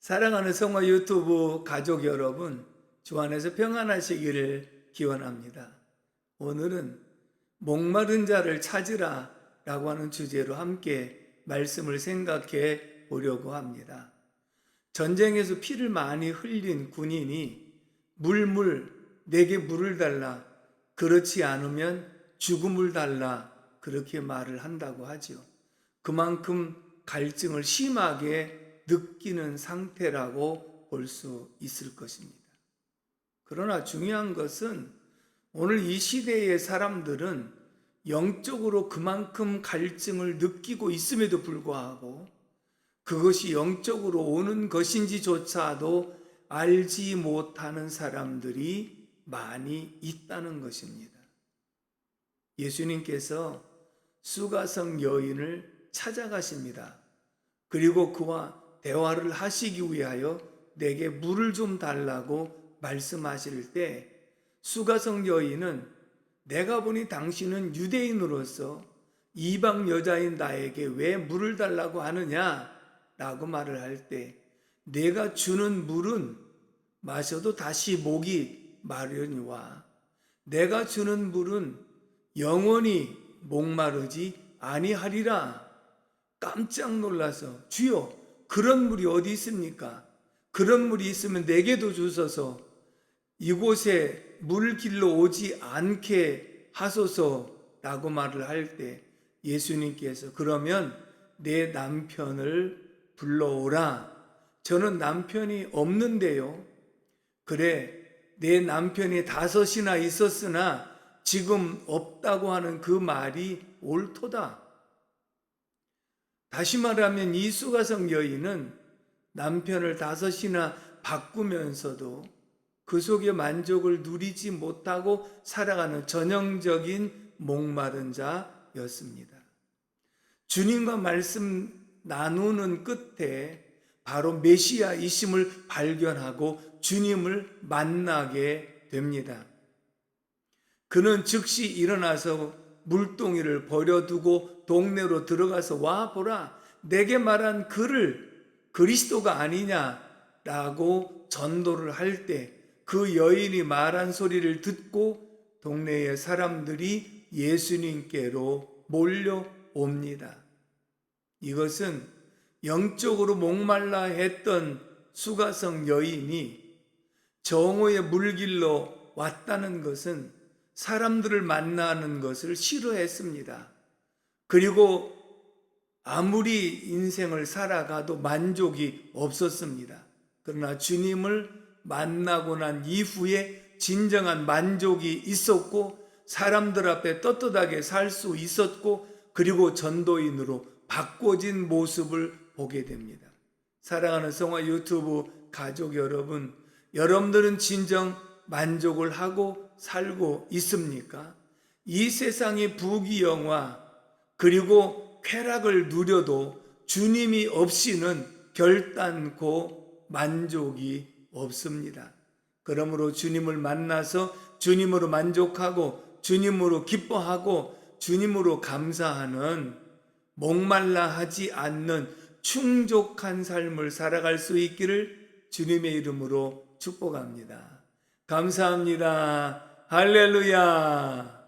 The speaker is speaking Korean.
사랑하는 성화 유튜브 가족 여러분, 주 안에서 평안하시기를 기원합니다. 오늘은 목마른 자를 찾으라 라고 하는 주제로 함께 말씀을 생각해 보려고 합니다. 전쟁에서 피를 많이 흘린 군인이 물물 내게 물을 달라 그렇지 않으면 죽음을 달라 그렇게 말을 한다고 하죠. 그만큼 갈증을 심하게 느끼는 상태라고 볼 수 있을 것입니다. 그러나 중요한 것은 오늘 이 시대의 사람들은 영적으로 그만큼 갈증을 느끼고 있음에도 불구하고 그것이 영적으로 오는 것인지조차도 알지 못하는 사람들이 많이 있다는 것입니다. 예수님께서 수가성 여인을 찾아가십니다. 그리고 그와 대화를 하시기 위하여 내게 물을 좀 달라고 말씀하실 때 수가성 여인은 내가 보니 당신은 유대인으로서 이방 여자인 나에게 왜 물을 달라고 하느냐? 라고 말을 할 때 내가 주는 물은 마셔도 다시 목이 마르니와 내가 주는 물은 영원히 목마르지 아니하리라. 깜짝 놀라서 주여 그런 물이 어디 있습니까? 그런 물이 있으면 내게도 주소서 이곳에 물길로 오지 않게 하소서라고 말을 할 때 예수님께서 그러면 내 남편을 불러오라. 저는 남편이 없는데요. 그래, 내 남편이 다섯이나 있었으나 지금 없다고 하는 그 말이 옳도다. 다시 말하면 이 수가성 여인은 남편을 다섯이나 바꾸면서도 그 속에 만족을 누리지 못하고 살아가는 전형적인 목마른 자였습니다. 주님과 말씀 나누는 끝에 바로 메시아이심을 발견하고 주님을 만나게 됩니다. 그는 즉시 일어나서 물동이를 버려두고 동네로 들어가서 와 보라 내게 말한 그를 그리스도가 아니냐라고 전도를 할 때 그 여인이 말한 소리를 듣고 동네의 사람들이 예수님께로 몰려옵니다. 이것은 영적으로 목말라 했던 수가성 여인이 정오의 물길로 왔다는 것은 사람들을 만나는 것을 싫어했습니다. 그리고 아무리 인생을 살아가도 만족이 없었습니다. 그러나 주님을 만나고 난 이후에 진정한 만족이 있었고 사람들 앞에 떳떳하게 살 수 있었고 그리고 전도인으로 바꿔진 모습을 보게 됩니다. 사랑하는 성화 유튜브 가족 여러분, 여러분들은 진정 만족을 하고 살고 있습니까? 이 세상의 부귀영화 그리고 쾌락을 누려도 주님이 없이는 결단코 만족이 없습니다. 그러므로 주님을 만나서 주님으로 만족하고 주님으로 기뻐하고 주님으로 감사하는 목말라 하지 않는 충족한 삶을 살아갈 수 있기를 주님의 이름으로 축복합니다. 감사합니다. 할렐루야.